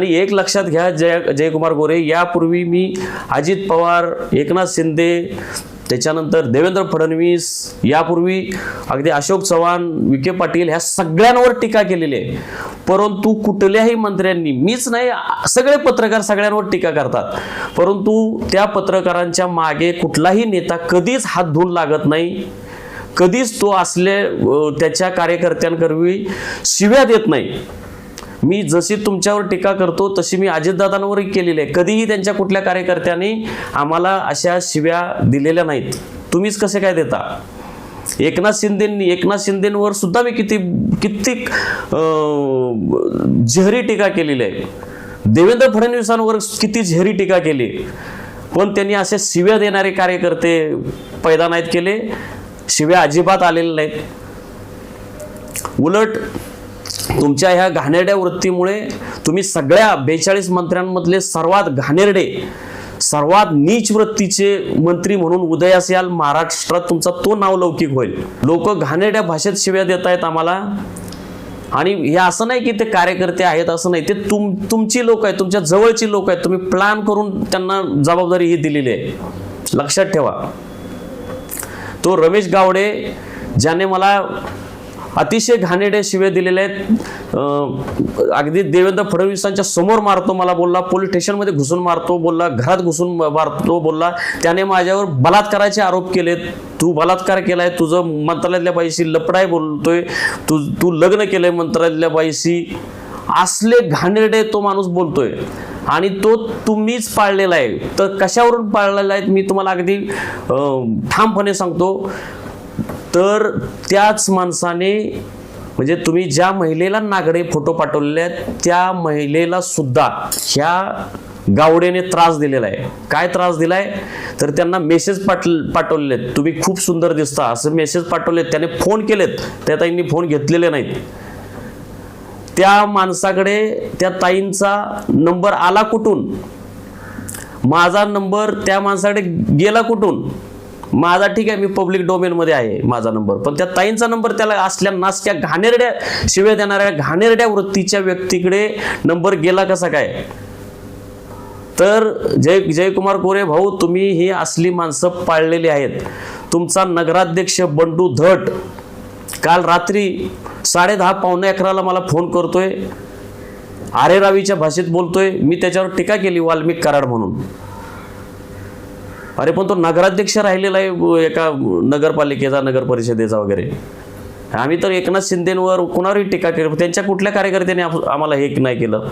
आणि एक लक्षात घ्या जय जयकुमार गोरे यापूर्वी मी अजित पवार एकनाथ शिंदे त्याच्यानंतर देवेंद्र फडणवीस यापूर्वी अगदी अशोक चव्हाण विखे पाटील ह्या सगळ्यांवर टीका केलेली आहे. परंतु कुठल्याही मंत्र्यांनी मीच नाही सगळे पत्रकार सगळ्यांवर टीका करतात. परंतु त्या पत्रकारांच्या मागे कुठलाही नेता कधीच हात धुवून लागत नाही. कधीच तो असले त्याच्या कार्यकर्त्यांकरवी शिव्या देत नाही. मी जशी तुमच्यावर टीका करतो तशी मी अजितदादांवरही केलेली आहे. कधीही त्यांच्या कुठल्या कार्यकर्त्यांनी आम्हाला अशा शिव्या दिलेल्या नाहीत. तुम्हीच कसे काय देता? एकनाथ शिंदेंनी एकनाथ शिंदेंवर सुद्धा मी किती कित्येक झेहरी टीका केलेली आहे. देवेंद्र फडणवीसांवर किती झेरी टीका केली. पण त्यांनी असे शिव्या देणारे कार्यकर्ते पैदा नाहीत केले. शिव्या अजिबात आलेल्या नाहीत. उलट तुमच्या ह्या घाणेरड्या वृत्तीमुळे तुम्ही सगळ्या बेचाळीस मंत्र्यांमधले सर्वात घाणेरडे सर्वात नीच वृत्तीचे मंत्री म्हणून उदयास याल महाराष्ट्रात तुमचा तो नाव लौकिक होईल. लोक घाणेरड्या भाषेत शिव्या देत आहेत आम्हाला. आणि हे असं नाही की ते कार्यकर्ते आहेत असं नाही. ते तुम तुमची लोक आहेत तुमच्या जवळची लोक आहेत. तुम्ही प्लॅन करून त्यांना जबाबदारी ही दिलेली आहे. लक्षात ठेवा. तो रमेश गावडे ज्याने मला अतिशय घाणेरडे शिवे दिलेले आहेत. अगदी देवेंद्र फडणवीसांच्या समोर मारतो मला बोलला पोलीस स्टेशनमध्ये घुसून मारतो बोलला घरात घुसून मारतो बोलला. त्याने माझ्यावर बलात्काराचे आरोप केलेत. तू बलात्कार केलाय तुझं मंत्रालयातल्या बाईशी लपडाय बोलतोय. तू तू लग्न केलंय मंत्रालयातल्या बाईशी. असले घाणेरडे तो माणूस बोलतोय. आणि तो तुम्हीच पाळलेला आहे. तर कशावरून पाळलेला आहे मी तुम्हाला अगदी ठामपणे सांगतो. तर त्याच माणसाने म्हणजे तुम्ही ज्या महिलेला नागडे फोटो पाठवलेले आहेत त्या महिलेला सुद्धा ह्या गावडेने त्रास दिलेला आहे. काय त्रास दिलाय? तर त्यांना मेसेज पाठ पाठवलेले आहेत. तुम्ही खूप सुंदर दिसता. असं मेसेज पाठवलेत त्याने फोन केलेत. त्या ताईंनी फोन घेतलेले नाहीत. त्या माणसाकडे त्या ताईंचा नंबर आला कुठून? माझा नंबर त्या माणसाकडे गेला कुठून? माझा ठीक आहे मी पब्लिक डोमेनमध्ये आहे माझा नंबर पण त्या ताईंचा नंबर त्याला असल्या नासक्या घाणेरड्या शिव्या देणाऱ्या घाणेरड्या वृत्तीच्या व्यक्तीकडे नंबर गेला कसा काय? तर जय जयकुमार कोरे भाऊ तुम्ही ही असली माणसं पाळलेली आहेत. तुमचा नगराध्यक्ष बंडू धट काल रात्री साडे दहा पावणे अकराला मला फोन करतोय. आरे रावीच्या भाषेत बोलतोय. मी त्याच्यावर टीका केली वाल्मिक कराड म्हणून. अरे पण तो नगराध्यक्ष राहिलेला आहे एका नगरपालिकेचा नगर परिषदेचा वगैरे. आम्ही तर एकनाथ शिंदेंवर कुणावरही टीका केली त्यांच्या कुठल्या कार्यकर्त्यांनी आम्हाला हे नाही केलं.